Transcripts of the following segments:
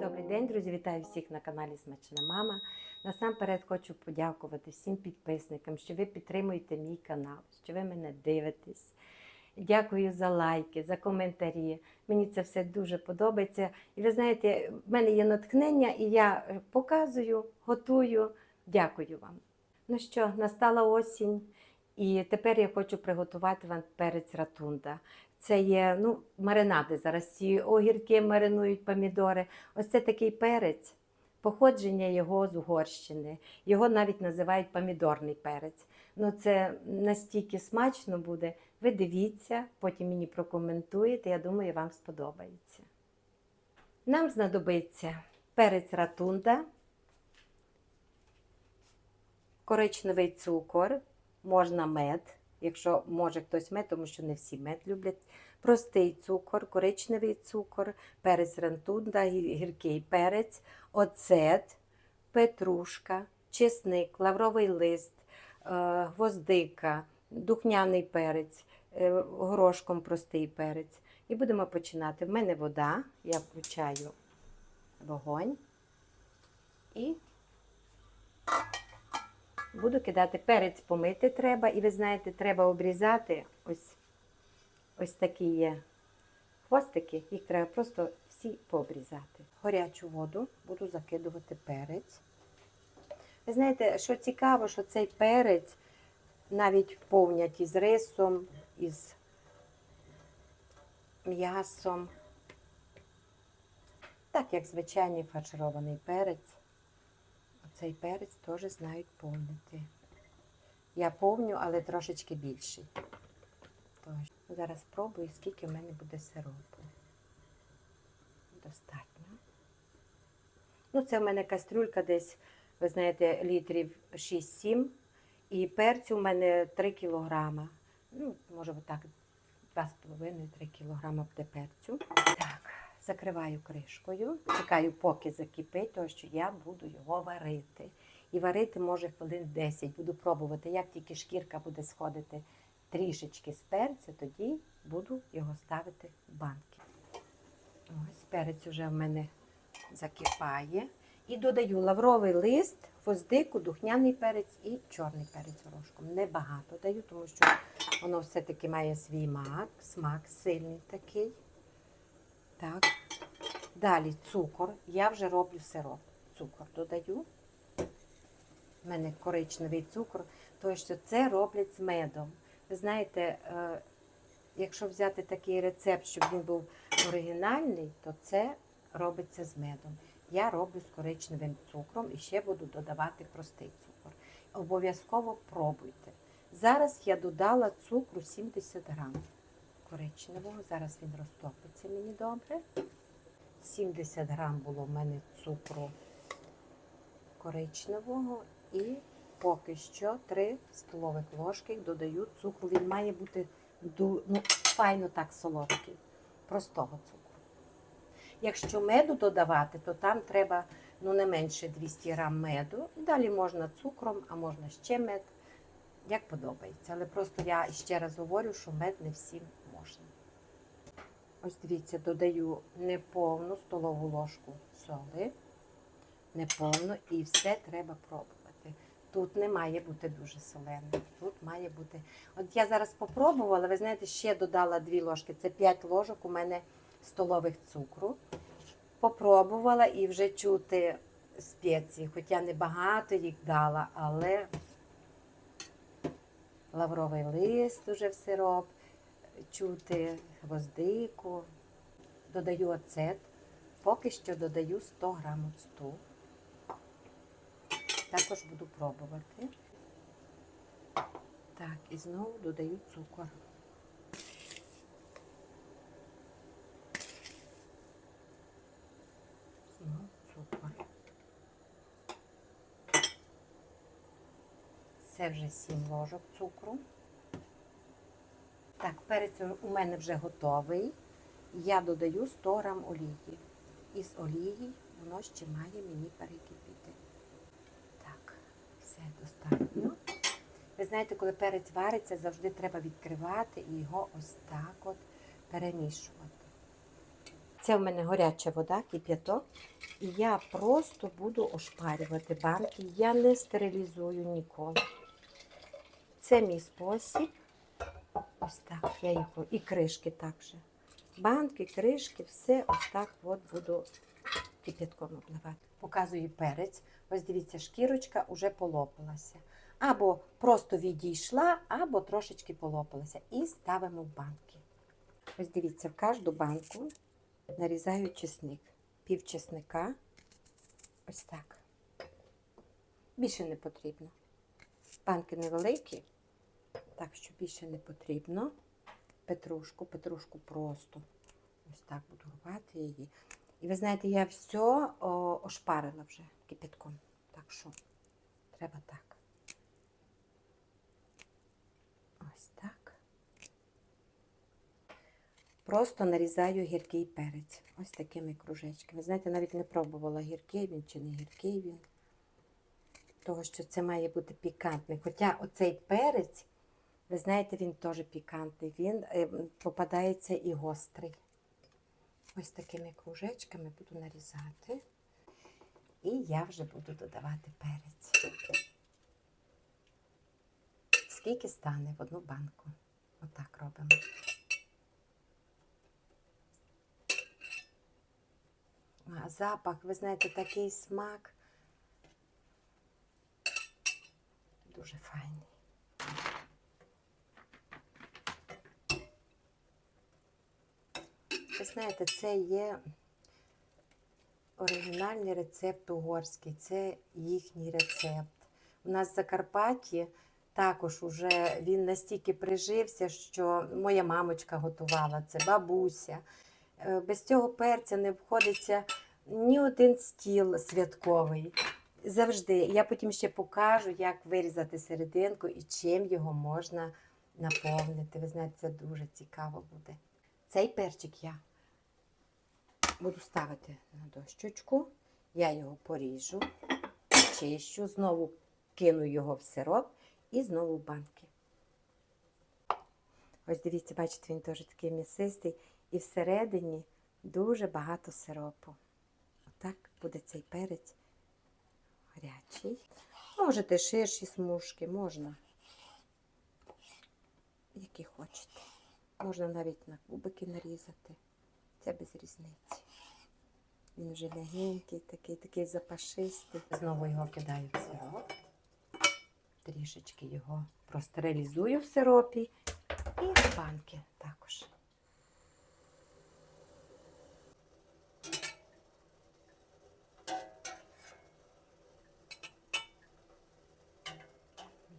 Добрий день, друзі! Вітаю всіх на каналі Смачна Мама. Насамперед хочу подякувати всім підписникам, що ви підтримуєте мій канал, що ви мене дивитесь. Дякую за лайки, за коментарі. Мені це все дуже подобається. І ви знаєте, в мене є натхнення, і я е, показую, готую. Дякую вам. Ну що, настала осінь, і тепер я хочу приготувати вам перець ратунда. Це є ну, маринади зараз. Ці огірки маринують помідори. Ось це такий перець. Походження його з Угорщини. Його навіть називають помідорний перець. Ну, це настільки смачно буде. Ви дивіться, потім мені прокоментуєте. Я думаю, вам сподобається. Нам знадобиться перець ратунда, коричневий цукор, можна мед, якщо може хтось мед, тому що не всі мед люблять. Простий цукор, коричневий цукор, перець ратунда, гі- гіркий перець, оцет, петрушка, чесник, лавровий лист, е, гвоздика, духняний перець, е, горошком простий перець. І будемо починати. В мене вода, я включаю вогонь і буду кидати перець помити треба. І ви знаєте, треба обрізати ось, ось такі є хвостики, їх треба просто всі пообрізати. Горячу воду буду закидувати перець. Ви знаєте, що цікаво, що цей перець навіть повнять із рисом, із м'ясом. Так як звичайний фарширований перець. Цей перець теж знають повнити. Я повню, але трошечки більший. Тож, зараз спробую, скільки в мене буде сиропу. Достатньо. Ну, це в мене кастрюлька десь, ви знаєте, літрів 6-7. І перцю в мене 3 кілограма. Ну, може так, 2,5-3 кілограма буде перцю. Так, закриваю кришкою, чекаю, поки закипить, тому що я буду його варити. І варити може хвилин 10. Буду пробувати. Як тільки шкірка буде сходити трішечки з перця, тоді буду його ставити в банки. Ось перець вже в мене закипає. І додаю лавровий лист, гвоздику, духняний перець і чорний перець горошком. Небагато даю, тому що воно все-таки має свій мак, смак сильний такий. Так. Далі цукор. Я вже роблю сироп. Цукор додаю. У мене коричневий цукор, тому що це роблять з медом. Ви знаєте, е, якщо взяти такий рецепт, щоб він був оригінальний, то це робиться з медом. Я роблю з коричневим цукром і ще буду додавати простий цукор. Обов'язково пробуйте. Зараз я додала цукру 70 грам коричневого. Зараз він розтопиться мені добре. 70 грам було в мене цукру коричневого і поки що 3 столових ложки додаю цукру. Він має бути ну, файно так солодкий, простого цукру. Якщо меду додавати, то там треба ну, не менше 200 грам меду. І далі можна цукром, а можна ще мед, як подобається. Але просто я ще раз говорю, що мед не всім. Ось дивіться, додаю неповну столову ложку соли, неповну, і все треба пробувати. Тут не має бути дуже соленим. Тут має бути. От я зараз попробувала, ви знаєте, ще додала 2 ложки. Це 5 ложок у мене столових цукру. Попробувала і вже чути спеції, хоча не багато їх дала, але лавровий лист уже в сироп, чути гвоздику. Додаю оцет. Поки що додаю 100 грам оцту. Також буду пробувати. Так, і знову додаю цукор. Знову цукор. Це вже 7 ложок цукру. Так, перець у мене вже готовий. Я додаю 100 грам олії. Із олії воно ще має мені перекипіти. Так, все достатньо. Ви знаєте, коли перець вариться, завжди треба відкривати і його ось так от перемішувати. Це в мене гаряча вода, кип'яток. І я просто буду ошпарювати банки. Я не стерилізую ніколи. Це мій спосіб. Ось так. Я їх і кришки також. Банки, кришки, все ось так от буду кип'ятком обливати. Показую перець. Ось дивіться, шкірочка вже полопалася. Або просто відійшла, або трошечки полопалася. І ставимо в банки. Ось дивіться, в кожну банку нарізаю чесник. Пів чесника. Ось так. Більше не потрібно. Банки невеликі, так що більше не потрібно. Петрушку, петрушку просто ось так буду рвати її. І ви знаєте, я все о, ошпарила вже кипятком. Так що треба так. Ось так. Просто нарізаю гіркий перець. Ось такими кружечками. Ви Знаєте, навіть не пробувала гіркий він чи не гіркий він. Того, що це має бути пікантний. Хоча оцей перець, ви знаєте, він теж пікантний. Він е, попадається і гострий. Ось такими кружечками буду нарізати. І я вже буду додавати перець. Скільки стане в одну банку? Отак робимо. А запах, ви знаєте, такий смак. Дуже файний. Ви знаєте, це є оригінальний рецепт угорський, це їхній рецепт. У нас в Закарпатті також уже він настільки прижився, що моя мамочка готувала це, бабуся. Е, Без цього перця не обходиться ні один стіл святковий. Завжди. Я потім ще покажу, як вирізати серединку і чим його можна наповнити. Ви знаєте, це дуже цікаво буде. Цей перчик я буду ставити на дощечку. Я його поріжу, чищу, знову кину його в сироп і знову в банки. Ось дивіться, бачите, він теж такий м'ясистий. І всередині дуже багато сиропу. Отак буде цей перець гарячий. Можете ширші смужки, можна, які хочете. Можна навіть на кубики нарізати. Це без різниці. Він вже легенький, такий, такий запашистий. Знову його кидаю в сироп. Трішечки його простерилізую в сиропі. І в банки також.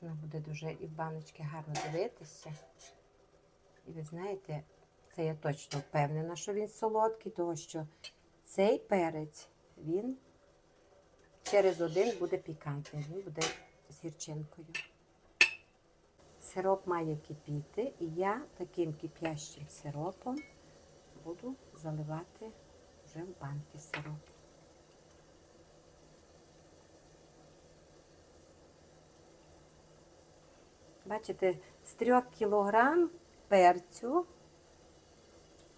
Воно буде дуже і в баночки гарно дивитися. І ви знаєте, це я точно впевнена, що він солодкий, тому що цей перець, він через один буде пікантний, він буде з гірчинкою. Сироп має кипіти, і я таким кип'ящим сиропом буду заливати вже в банки сироп. Бачите, з трьох кілограм перцю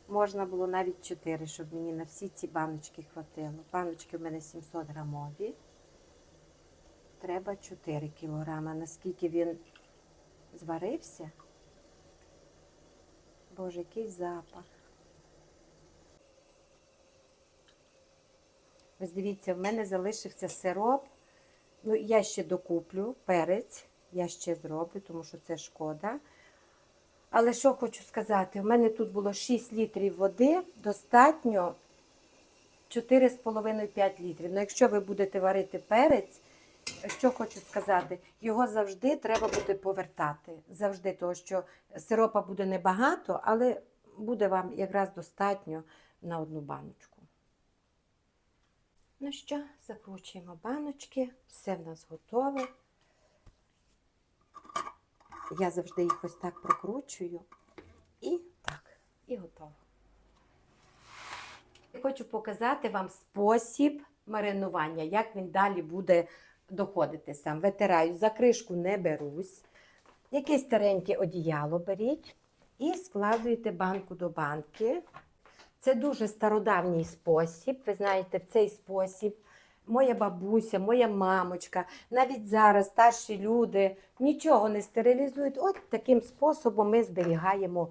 можна було навіть 4, щоб мені на всі ці баночки хватило. Баночки в мене 700 грамові. Треба 4 кілограма. Наскільки він зварився? Боже, який запах. Ось дивіться, в мене залишився сироп. Ну, я ще докуплю перець, я ще зроблю, тому що це шкода. Але що хочу сказати, у мене тут було 6 літрів води, достатньо 4,5-5 літрів. Ну, якщо ви будете варити перець, що хочу сказати, його завжди треба буде повертати. Завжди, тому що сиропа буде небагато, але буде вам якраз достатньо на одну баночку. Ну що, закручуємо баночки, все в нас готове. Я завжди їх ось так прокручую. І так, і готово. Я хочу показати вам спосіб маринування, як він далі буде доходити сам. Витираю, за кришку не берусь. Якесь стареньке одіяло беріть. і складуєте банку до банки. Це дуже стародавній спосіб. Ви знаєте, в цей спосіб моя бабуся, моя мамочка, навіть зараз старші люди нічого не стерилізують. От таким способом ми зберігаємо,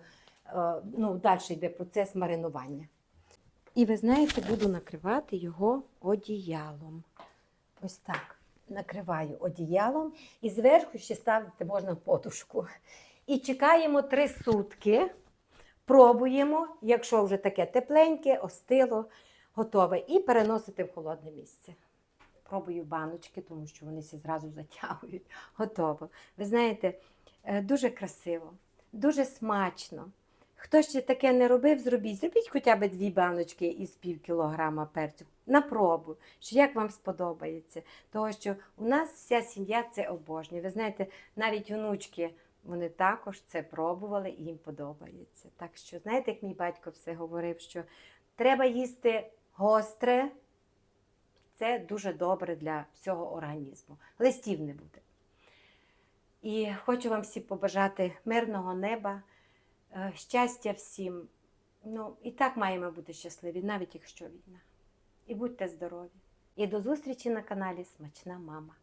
е, ну, далі йде процес маринування. І ви знаєте, буду накривати його одіялом. Ось так. Накриваю одіялом і зверху ще ставити можна подушку. І чекаємо три сутки. Пробуємо, якщо вже таке тепленьке, остило, готове, і переносити в холодне місце. Пробую баночки, тому що вони всі зразу затягують. Готово. Ви знаєте, е, дуже красиво, дуже смачно. Хто ще таке не робив, зробіть. Зробіть хоча б дві баночки із пів кілограма перцю. На пробу, що як вам сподобається. Тому що у нас вся сім'я це обожнює. Ви знаєте, навіть онучки вони також це пробували і їм подобається. Так що, знаєте, як мій батько все говорив, що треба їсти гостре, це дуже добре для всього організму. Листів не буде. І хочу вам всім побажати мирного неба, е, щастя всім. Ну, і так маємо бути щасливі, навіть якщо війна. І будьте здорові. І до зустрічі на каналі Смачна Мама.